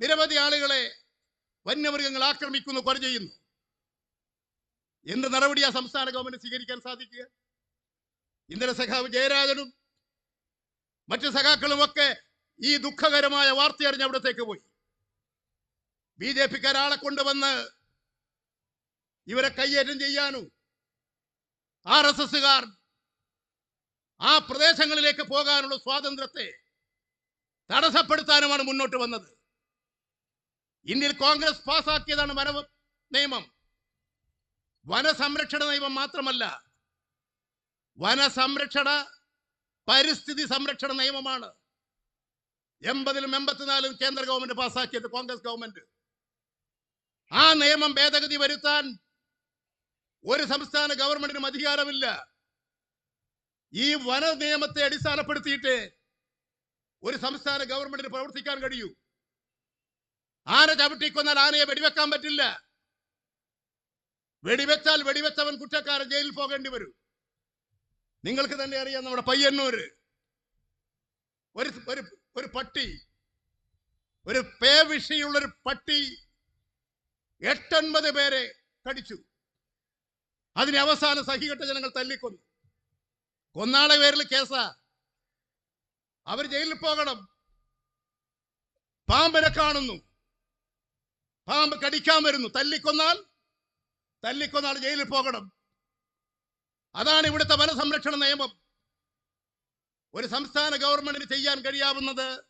നിരവധി ആളുകളെ വന്യമൃഗങ്ങൾ ആക്രമിക്കുന്നു കൊല ചെയ്യുന്നു. എന്ത് നടപടിയാ സംസ്ഥാന ഗവൺമെന്റ് സ്വീകരിക്കാൻ സാധിക്കുക? ഇന്നലെ സഖാവ് ജയരാജനും മറ്റ് സഖാക്കളും ഒക്കെ ഈ ദുഃഖകരമായ വാർത്ത അറിഞ്ഞ് അവിടത്തേക്ക് പോയി. ബി ജെ പിക്കാർ ആളെ കൊണ്ടുവന്ന് ഇവരെ കയ്യേറ്റം ചെയ്യാനും? ആർ എസ് എസുകാർ ആ പ്രദേശങ്ങളിലേക്ക് പോകാനുള്ള സ്വാതന്ത്ര്യത്തെ തടസ്സപ്പെടുത്താനുമാണ് മുന്നോട്ട് വന്നത്. ഇന്ത്യയിൽ കോൺഗ്രസ് പാസാക്കിയതാണ് വന നിയമം. വനസംരക്ഷണ നിയമം മാത്രമല്ല വനസംരക്ഷണ പരിസ്ഥിതി സംരക്ഷണ നിയമമാണ്. എൺപതിലും എൺപത്തിനാലും കേന്ദ്ര ഗവൺമെന്റ് പാസാക്കിയത് കോൺഗ്രസ് ഗവൺമെന്റ്. ആ നിയമം ഭേദഗതി വരുത്താൻ ഒരു സംസ്ഥാന ഗവൺമെന്റിനും അധികാരമില്ല. ഈ വന നിയമത്തെ അടിസ്ഥാനപ്പെടുത്തിയിട്ട് ഒരു സംസ്ഥാന ഗവൺമെന്റിന് പ്രവർത്തിക്കാൻ കഴിയൂ. ആന ചവിട്ടിക്കൊന്നാൽ ആനയെ വെടിവെക്കാൻ പറ്റില്ല. വെടിവെച്ചാൽ വെടിവെച്ചവൻ കുറ്റക്കാരൻ ജയിലിൽ പോകേണ്ടി വരും. നിങ്ങൾക്ക് തന്നെ അറിയാം നമ്മുടെ പയ്യന്നൂര്. ഒരു ഒരു ഒരു പട്ടി ഒരു പട്ടി എട്ടൊൻപത് പേരെ കടിച്ചു. അതിന് അവസാനം സഹികെട്ട ജനങ്ങൾ തല്ലിക്കൊന്നു. കൊന്നാളെ പേരിൽ കേസാ. അവർ ജയിലിൽ പോകണം. പാമ്പിനെ കാണുന്നു. പാമ്പ് കടിക്കാൻ വരുന്നു. തല്ലിക്കൊന്നാൽ തല്ലിക്കൊന്നാൽ ജയിലിൽ പോകണം. അതാണ് ഇവിടുത്തെ വനസംരക്ഷണ നിയമം. ഒരു സംസ്ഥാന ഗവൺമെന്റിന് ചെയ്യാൻ കഴിയാവുന്നത്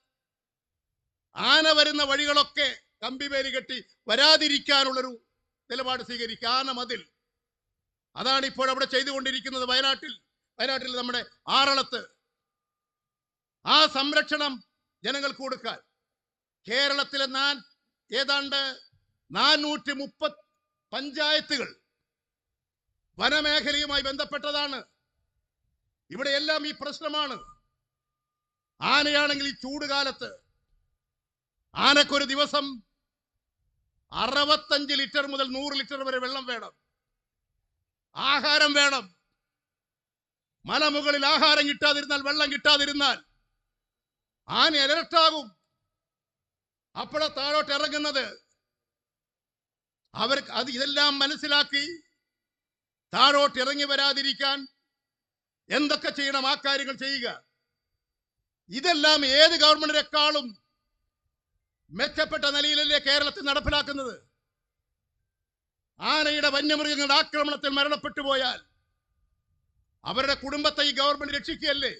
ആന വരുന്ന വഴികളൊക്കെ കമ്പിവേലി കെട്ടി വരാതിരിക്കാനുള്ളൊരു നിലപാട് സ്വീകരിക്കുക. ആന മതിൽ. അതാണ് ഇപ്പോൾ അവിടെ ചെയ്തുകൊണ്ടിരിക്കുന്നത് വയനാട്ടിൽ. വയനാട്ടിൽ നമ്മുടെ ആറളത്ത്. ആ സംരക്ഷണം ജനങ്ങൾക്ക് കൊടുക്കാൻ. കേരളത്തിലെ നാൻ ഏതാണ്ട് നാനൂറ്റി മുപ്പത് പഞ്ചായത്തുകൾ വനമേഖലയുമായി ബന്ധപ്പെട്ടതാണ്. ഇവിടെ എല്ലാം ഈ പ്രശ്നമാണ്. ആനയാണെങ്കിൽ ഈ ചൂടുകാലത്ത് ആനക്കൊരു ദിവസം അറുപത്തഞ്ച് ലിറ്റർ മുതൽ നൂറ് ലിറ്റർ വരെ വെള്ളം വേണം. ആഹാരം വേണം. മലമുകളിൽ ആഹാരം കിട്ടാതിരുന്നാൽ വെള്ളം കിട്ടാതിരുന്നാൽ ആന അലർട്ടാകും. അപ്പോഴാ താഴോട്ട് ഇറങ്ങുന്നത്. അവർ അത് ഇതെല്ലാം മനസ്സിലാക്കി താഴോട്ട് ഇറങ്ങി വരാതിരിക്കാൻ എന്തൊക്കെ ചെയ്യണം ആ കാര്യങ്ങൾ ചെയ്യുക. ഇതെല്ലാം ഏത് ഗവൺമെന്റിനേക്കാളും മെച്ചപ്പെട്ട നിലയിലല്ലേ കേരളത്തിൽ നടപ്പിലാക്കുന്നത്? ആനയുടെ വന്യമൃഗങ്ങളുടെ ആക്രമണത്തിൽ മരണപ്പെട്ടു പോയാൽ അവരുടെ കുടുംബത്തെ ഈ ഗവൺമെന്റ് രക്ഷിക്കുകയല്ലേ?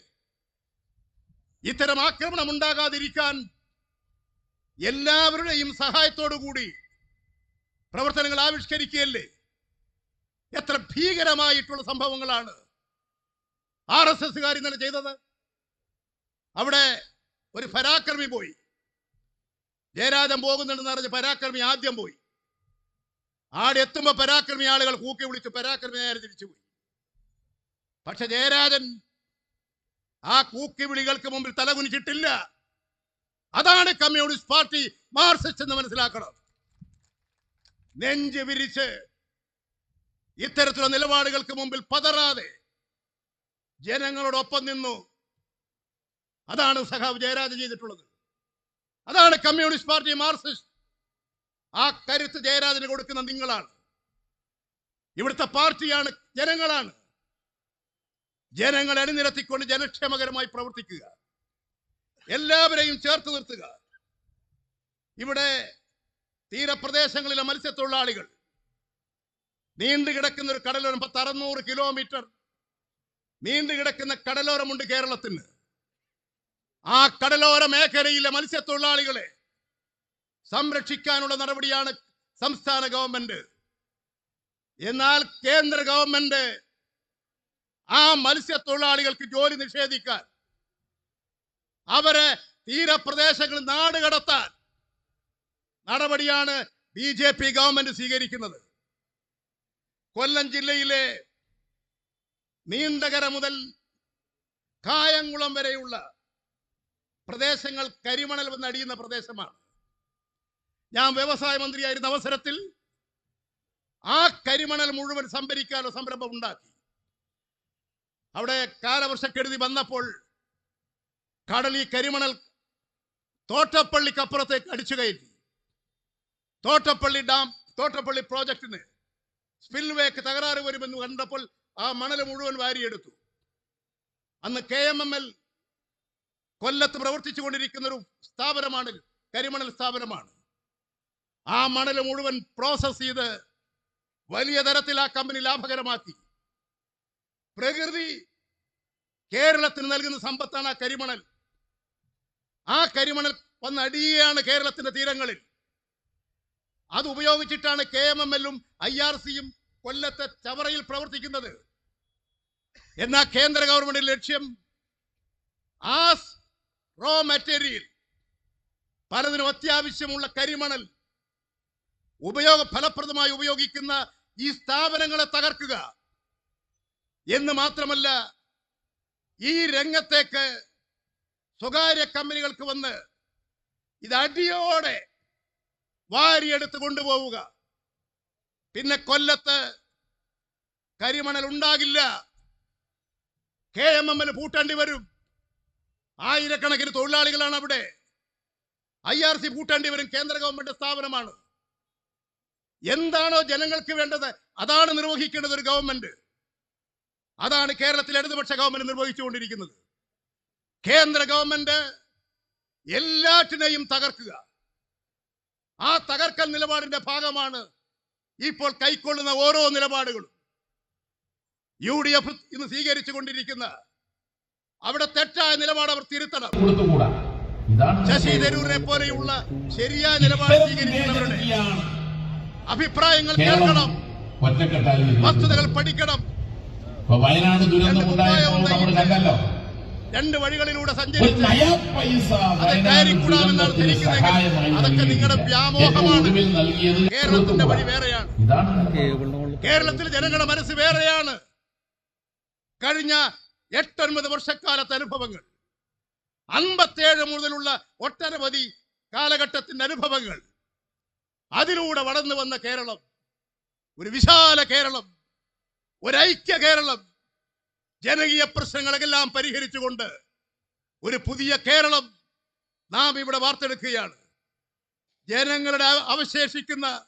ഇത്തരം ആക്രമണം ഉണ്ടാകാതിരിക്കാൻ എല്ലാവരുടെയും സഹായത്തോടു കൂടി പ്രവർത്തനങ്ങൾ ആവിഷ്കരിക്കുകയല്ലേ? എത്ര ഭീകരമായിട്ടുള്ള സംഭവങ്ങളാണ് ആർ എസ് എസ്സുകാർ ഇന്നലെ ചെയ്തത്. അവിടെ ഒരു പരാക്രമി പോയി. ജയരാജൻ പോകുന്നുണ്ടെന്ന് അറിഞ്ഞ് പരാക്രമി ആദ്യം പോയി. ആടെ എത്തുമ്പോ പരാക്രമി ആളുകൾ കൂക്കി വിളിച്ച് പരാക്രമി നേരെ തിരിച്ചുപോയി. പക്ഷെ ജയരാജൻ ആ കൂക്കി വിളികൾക്ക് മുമ്പിൽ തലകുനിച്ചിട്ടില്ല. അതാണ് കമ്മ്യൂണിസ്റ്റ് പാർട്ടി മാർസിസ്റ്റ് എന്ന് മനസ്സിലാക്കണം. നെഞ്ച് വിരിച്ച് ഇത്തരത്തിലുള്ള നിലപാടുകൾക്ക് മുമ്പിൽ പതറാതെ ജനങ്ങളോടൊപ്പം നിന്നു. അതാണ് സഖാവ് ജയരാജ് ചെയ്തിട്ടുള്ളത്. അതാണ് കമ്മ്യൂണിസ്റ്റ് പാർട്ടി മാർക്സിസ്റ്റ്. ആ കരുത്ത് ജയരാജന് കൊടുക്കുന്ന നിങ്ങളാണ്. ഇവിടുത്തെ പാർട്ടിയാണ് ജനങ്ങളാണ്. ജനങ്ങളെ അണിനിരത്തിക്കൊണ്ട് ജനക്ഷേമകരമായി പ്രവർത്തിക്കുക. എല്ലാവരെയും ചേർത്ത് നിർത്തുക. ഇവിടെ തീരപ്രദേശങ്ങളിലെ മത്സ്യത്തൊഴിലാളികൾ നീണ്ടു കിടക്കുന്ന ഒരു കടലോരം പത്ത് അറുന്നൂറ് കിലോമീറ്റർ നീണ്ടു കിടക്കുന്ന കടലോരമുണ്ട് കേരളത്തിന്. ആ കടലോര മേഖലയിലെ മത്സ്യത്തൊഴിലാളികളെ സംരക്ഷിക്കാനുള്ള നടപടിയാണ് സംസ്ഥാന ഗവൺമെന്റ്. എന്നാൽ കേന്ദ്ര ഗവൺമെന്റ് ആ മത്സ്യത്തൊഴിലാളികൾക്ക് ജോലി നിഷേധിക്കാൻ അവരെ തീരപ്രദേശങ്ങളിൽ നാടുകടത്താൻ നടപടിയാണ് ബി ജെ പി ഗവൺമെന്റ് സ്വീകരിക്കുന്നത്. കൊല്ലം ജില്ലയിലെ നീണ്ടകര മുതൽ കായംകുളം വരെയുള്ള പ്രദേശങ്ങൾ കരിമണൽ വന്ന് അടിയുന്ന പ്രദേശമാണ്. ഞാൻ വ്യവസായ മന്ത്രിയായിരുന്ന അവസരത്തിൽ ആ കരിമണൽ മുഴുവൻ സംഭരിക്കാനുള്ള സംരംഭം ഉണ്ടാക്കി. അവിടെ കാലവർഷക്കെടുതി വന്നപ്പോൾ കടലി കരിമണൽ തോട്ടപ്പള്ളിക്കപ്പുറത്തേക്ക് അടിച്ചു കയറ്റി. തോട്ടപ്പള്ളി ഡാം തോട്ടപ്പള്ളി പ്രോജക്റ്റിന് സ്പിൽവേക്ക് തകരാറ് വരുമെന്ന് കണ്ടപ്പോൾ ആ മണൽ മുഴുവൻ വാരിയെടുത്തു. അന്ന് കെ എം എം എൽ കൊല്ലത്ത് പ്രവർത്തിച്ചു കൊണ്ടിരിക്കുന്ന ഒരു സ്ഥാപനമാണ് കരിമണൽ സ്ഥാപനമാണ്. ആ മണൽ മുഴുവൻ പ്രോസസ് ചെയ്ത് വലിയ തരത്തിൽ ആ കമ്പനി ലാഭകരമാക്കി. പ്രകൃതി കേരളത്തിന് നൽകുന്ന സമ്പത്താണ് ആ കരിമണൽ. ആ കരിമണൽ വന്നടിയാണ് കേരളത്തിന്റെ തീരങ്ങളിൽ. അത് ഉപയോഗിച്ചിട്ടാണ് കെ എം എം എല്ലും ഐ ആർ സിയും കൊല്ലത്തെ ചവറയിൽ പ്രവർത്തിക്കുന്നത്. എന്നാ കേന്ദ്ര ഗവൺമെന്റിന്റെ ലക്ഷ്യം? As raw material. പലതിനും അത്യാവശ്യമുള്ള കരിമണൽ. ഉപയോഗ ഫലപ്രദമായി ഉപയോഗിക്കുന്ന ഈ സ്ഥാപനങ്ങളെ തകർക്കുക. എന്ന് മാത്രമല്ല ഈ രംഗത്തേക്ക് സ്വകാര്യ കമ്പനികൾക്ക് വന്ന് ഇത് അടിയോടെ വാരിയെടുത്ത് കൊണ്ടുപോവുക. പിന്നെ കൊല്ലത്ത് കരിമണൽ ഉണ്ടാകില്ല. കെ എം എം എൽ പൂട്ടേണ്ടി വരും. ആയിരക്കണക്കിന് തൊഴിലാളികളാണ് അവിടെ. ഐ ആർ സി പൂട്ടേണ്ടി വരും. കേന്ദ്ര ഗവൺമെന്റ് സ്ഥാപനമാണ്. എന്താണോ ജനങ്ങൾക്ക് വേണ്ടത് അതാണ് നിർവഹിക്കേണ്ടത് ഒരു ഗവൺമെന്റ്. അതാണ് കേരളത്തിൽ ഇടതുപക്ഷ ഗവൺമെന്റ് നിർവഹിച്ചുകൊണ്ടിരിക്കുന്നത്. കേന്ദ്ര ഗവൺമെന്റ് എല്ലാറ്റിനെയും തകർക്കുക. ആ തകർക്കൽ നിലപാടിന്റെ ഭാഗമാണ് ഇപ്പോൾ കൈക്കൊള്ളുന്ന ഓരോ നിലപാടുകളും. യു ഡി എഫ് ഇന്ന് സ്വീകരിച്ചു കൊണ്ടിരിക്കുന്ന അവിടെ തെറ്റായ നിലപാട് അവർ തിരുത്തണം. ശശി തരൂരിനെ പോലെയുള്ള ശരിയായ നിലപാട് സ്വീകരിക്കുന്നവരുടെ അഭിപ്രായങ്ങൾ കേൾക്കണം. വസ്തുതകൾ പഠിക്കണം. വയനാട് ദുരന്തമുണ്ടായ രണ്ട് വഴികളിലൂടെ സഞ്ചരിച്ച് അത് കയറിക്കൂടാമെന്നാണ് ദുരന്തത്തിന് അതൊക്കെ നിങ്ങളുടെ വ്യാമോഹമാണ്. കേരളത്തിന്റെ വഴി. വേറെയാണ്. കേരളത്തിൽ ജനങ്ങളുടെ മനസ്സ് വേറെയാണ്. കഴിഞ്ഞ എട്ടൊൻപത് വർഷക്കാലത്തെ അനുഭവങ്ങൾ. അൻപത്തേഴ് മുതലുള്ള ഒട്ടനവധി കാലഘട്ടത്തിന്റെ അനുഭവങ്ങൾ. അതിലൂടെ വളർന്നു വന്ന കേരളം. ഒരു വിശാല കേരളം. ഒരു ഐക്യ കേരളം. ജനകീയ പ്രശ്നങ്ങളെല്ലാം പരിഹരിച്ചുകൊണ്ട് ഒരു പുതിയ കേരളം നാം ഇവിടെ വാർത്തെടുക്കുകയാണ്. ജനങ്ങളുടെ അവശേഷിക്കുന്ന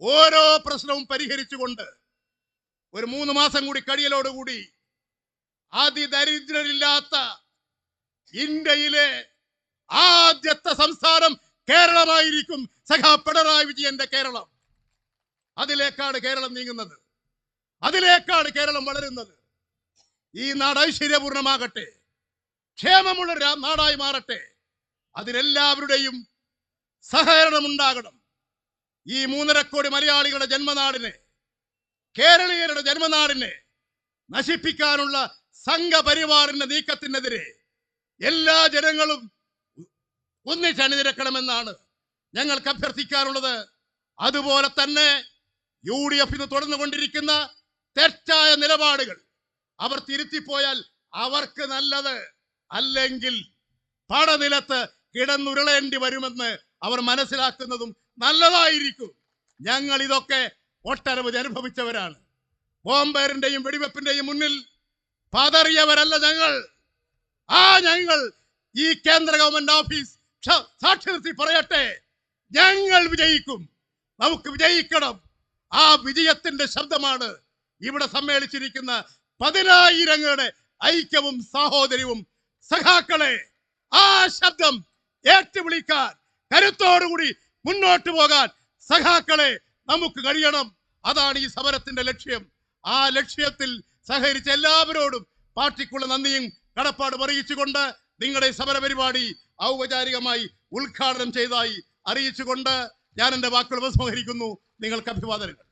ഓരോ പ്രശ്നവും പരിഹരിച്ചുകൊണ്ട് ഒരു മൂന്ന് മാസം കൂടി കഴിയലോടുകൂടി അതിദരിദ്രരില്ലാത്ത ഇന്ത്യയിലെ ആദ്യത്തെ സംസ്ഥാനം കേരളമായിരിക്കും സഖാ പിണറായി വിജയന്റെ കേരളം. അതിലേക്കാണ് കേരളം നീങ്ങുന്നത്. അതിലേക്കാണ് കേരളം വളരുന്നത്. ഈ നാട് ഐശ്വര്യപൂർണമാകട്ടെ ക്ഷേമമുള്ള നാടായി മാറട്ടെ. അതിനെല്ലാവരുടെയും സഹകരണം ഉണ്ടാകണം ഈ മൂന്നര കോടി മലയാളികളുടെ ജന്മനാടിനെ കേരളീയരുടെ ജന്മനാടിനെ നശിപ്പിക്കാനുള്ള സംഘപരിവാറിന്റെ നീക്കത്തിനെതിരെ എല്ലാ ജനങ്ങളും ഒന്നിച്ചണിനിരക്കണമെന്നാണ് ഞങ്ങൾക്ക് അഭ്യർത്ഥിക്കാറുള്ളത് അതുപോലെ തന്നെ യു ഡി എഫിന് തുടർന്നുകൊണ്ടിരിക്കുന്ന തെറ്റായ നിലപാടുകൾ അവർ തിരുത്തിപ്പോയാൽ അവർക്ക് നല്ലത്. അല്ലെങ്കിൽ പടനിലത്ത് കിടന്നുരുളേണ്ടി വരുമെന്ന് അവർ മനസ്സിലാക്കുന്നതും നല്ലതായിരിക്കും. ഞങ്ങൾ ഇതൊക്കെ ഒട്ടനവധി അനുഭവിച്ചവരാണ്. ബോംബേറിന്റെയും വെടിവെപ്പിന്റെയും മുന്നിൽ പതറിയവരല്ല ഞങ്ങൾ. ആ ഞങ്ങൾ ഈ കേന്ദ്ര ഗവൺമെന്റ് ഓഫീസ് ക്ഷ- സാക്ഷി നിർത്തി പറയട്ടെ. ഞങ്ങൾ വിജയിക്കും. നമുക്ക് വിജയിക്കണം. ആ വിജയത്തിന്റെ ശബ്ദമാണ് ഇവിടെ സമ്മേളിച്ചിരിക്കുന്ന പതിനായിരങ്ങളുടെ ഐക്യവും സാഹോദര്യവും സഖാക്കളെ ആ ശബ്ദം ഏറ്റുവിളിക്കാൻ കരുത്തോടുകൂടി മുന്നോട്ട് പോകാൻ സഖാക്കളെ നമുക്ക് കഴിയണം. അതാണ് ഈ സമരത്തിന്റെ ലക്ഷ്യം. ആ ലക്ഷ്യത്തിൽ സഹകരിച്ച എല്ലാവരോടും പാർട്ടിക്കുള്ള നന്ദിയും കടപ്പാടും അറിയിച്ചുകൊണ്ട് നിങ്ങളുടെ സമരപരിപാടി സമര പരിപാടി ഔപചാരികമായി ഉദ്ഘാടനം ചെയ്തതായി അറിയിച്ചുകൊണ്ട് ഞാൻ എന്റെ വാക്കുകൾ ഉപസംഹരിക്കുന്നു. നിങ്ങൾക്ക് അഭിവാദനങ്ങൾ.